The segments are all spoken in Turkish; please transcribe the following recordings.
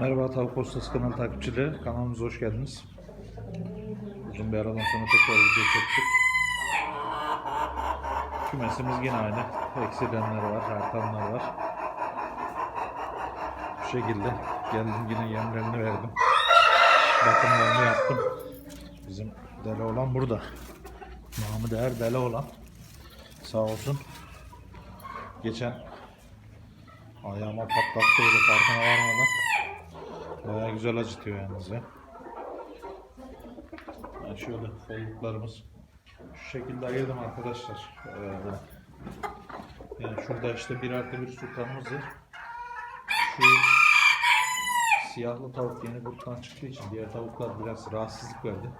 Merhaba Tavuk Postası kanalı takipçileri. Kanalımıza hoş geldiniz. Uzun bir aradan sonra tekrar video çektik. Kümesimiz yine aynı. Eksilenler var, artanlar var. Bu şekilde geldim yine yemlerini verdim. Bakımlarını yaptım. Bizim deli olan burada. Namı değer deli olan. Sağ olsun. Geçen ayağıma patlattıydı farkına varmadan. Bayağı güzel acıtıyor yalnız ya. Yani şöyle folluklarımız şu şekilde ayırdım arkadaşlar. Ee, yani şurada işte bir artı bir sultanımız var. Şu siyahlı tavuk yeni kurttan çıktığı için diğer tavuklar biraz rahatsızlık verdi.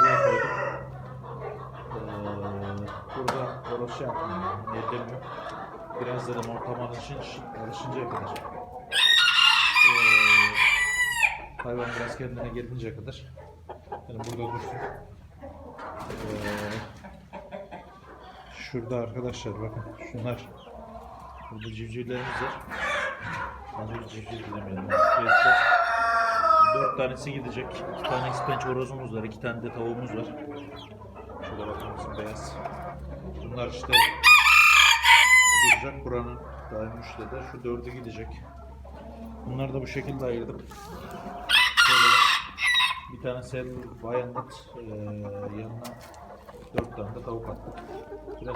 Buraya koydum. Ee, burada orası şey yaptım yani. Biraz dedim ortam alışın, alışıncaya. Ee, hayvan biraz kendine gelinceye kadar. Yani burada dursun. Ee, şurada arkadaşlar bakın şunlar. Burada civcivlerimiz var. Az önce civciv bilemedim. Dört tanesi gidecek. İki tane ispenç horozumuz var. iki tane de tavuğumuz var. Şurada bakar mısın beyaz. Bunlar işte duracak. Buranın daim üçte şu dördü gidecek. Bunları da bu şekilde ayırdım. Bir tane sel bayanlat eee yanına dört tane de tavuk attık. Biraz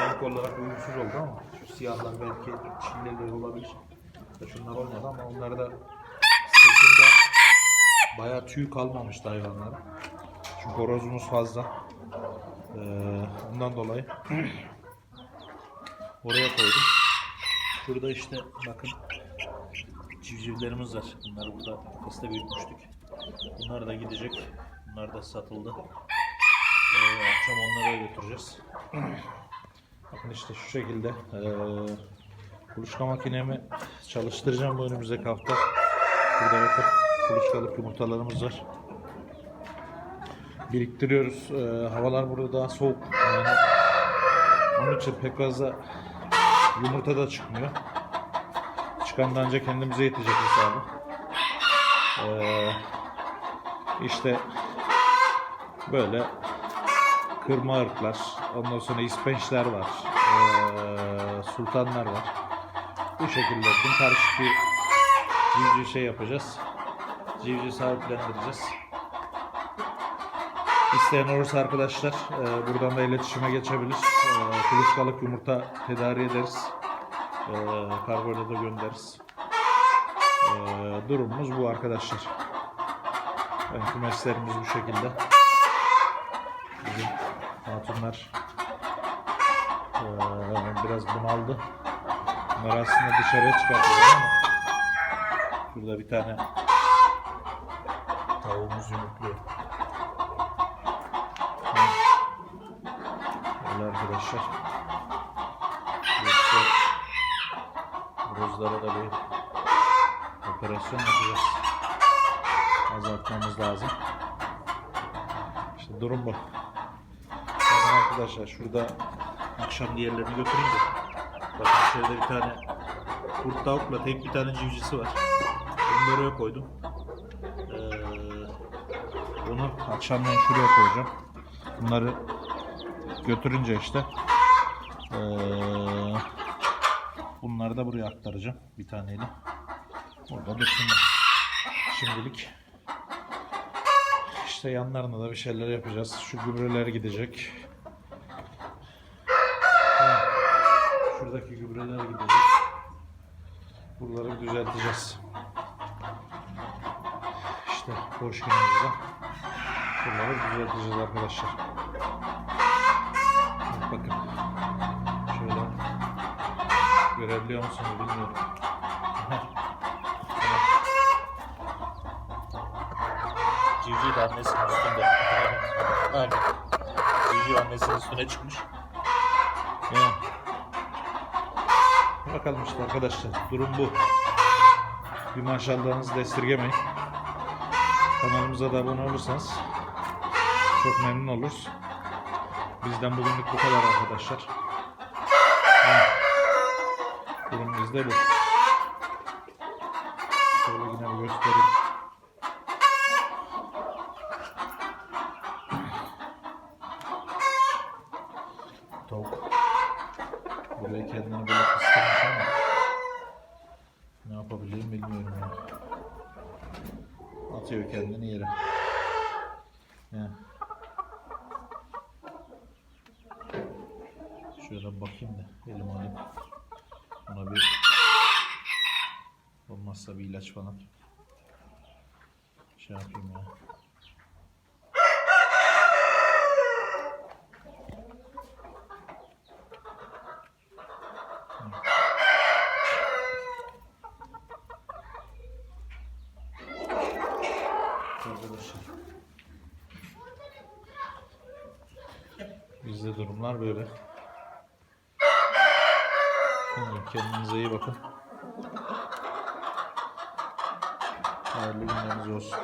renk olarak uyumsuz oldu ama şu siyahlar belki çilleleri olabilir. Da şunlar olmadı ama onları da sırtında bayağı tüy kalmamıştı hayvanların. Çünkü horozumuz fazla. Eee ondan dolayı oraya koydum. Şurada işte bakın civcivlerimiz var. Bunları burada kafeste büyütmüştük. Bunlar da gidecek. Bunlar da satıldı. Ee, akşam onlara götüreceğiz. bakın işte şu şekilde ee, kuluçka makinemi çalıştıracağım bu önümüzdeki hafta. Burada bakın kuluçkalık yumurtalarımız var. Biriktiriyoruz. Ee, havalar burada daha soğuk. Yani onun için pek fazla Yumurta da çıkmıyor. Çıkan ancak kendimize yetecek hesabı. Ee, işte böyle kırma ırklar, ondan sonra ispençler var, ee, sultanlar var. Bu şekilde bir karışık bir civciv şey yapacağız. Civciv sahiplendireceğiz. İsteyen olursa arkadaşlar e, buradan da iletişime geçebilir. E, kuluçkalık yumurta tedarik ederiz. E, kargoyla da göndeririz. E, durumumuz bu arkadaşlar. Yani kümeslerimiz bu şekilde. Bizim hatunlar e, biraz bunaldı. Bunları aslında dışarıya çıkartıyorlar ama şurada bir tane tavuğumuz yumurtluyor. Öyle arkadaşlar. İşte rozlara da bir operasyon yapacağız. Azaltmamız lazım. İşte durum bu. Bakın arkadaşlar şurada akşam diğerlerini götürünce bakın şöyle bir tane kurt tavukla tek bir tane civcisi var. Bunu buraya koydum. Ee, bunu akşamdan şuraya koyacağım. Bunları götürünce işte eee bunları da buraya aktaracağım bir taneyle. Burada dursunlar. Şimdilik işte yanlarına da bir şeyler yapacağız. Şu gübreler gidecek. Şuradaki gübreler gidecek. Buraları düzelteceğiz. İşte boş günümüzde buraları düzelteceğiz arkadaşlar. Bakın. Görebiliyor musunuz bilmiyorum. Civciv de annesinin üstünde. Aynen. Civciv annesinin üstüne çıkmış. Yani. Bakalım işte arkadaşlar. Durum bu. Bir maşallahınızı da esirgemeyin. Kanalımıza da abone olursanız çok memnun oluruz. Bizden bugünlük bu kadar arkadaşlar. Durum bizde bu. Şöyle yine bir göstereyim. Tavuk. Buraya kendini böyle kıstırmış ama ne yapabilirim bilmiyorum ya. Atıyor kendini yere. Ya. Şöyle bakayım da elim alayım. Ona bir olmazsa bir ilaç falan şey yapayım ya. Arkadaşlar. Bizde durumlar böyle. Kendinize iyi bakın. Hayırlı günleriniz olsun.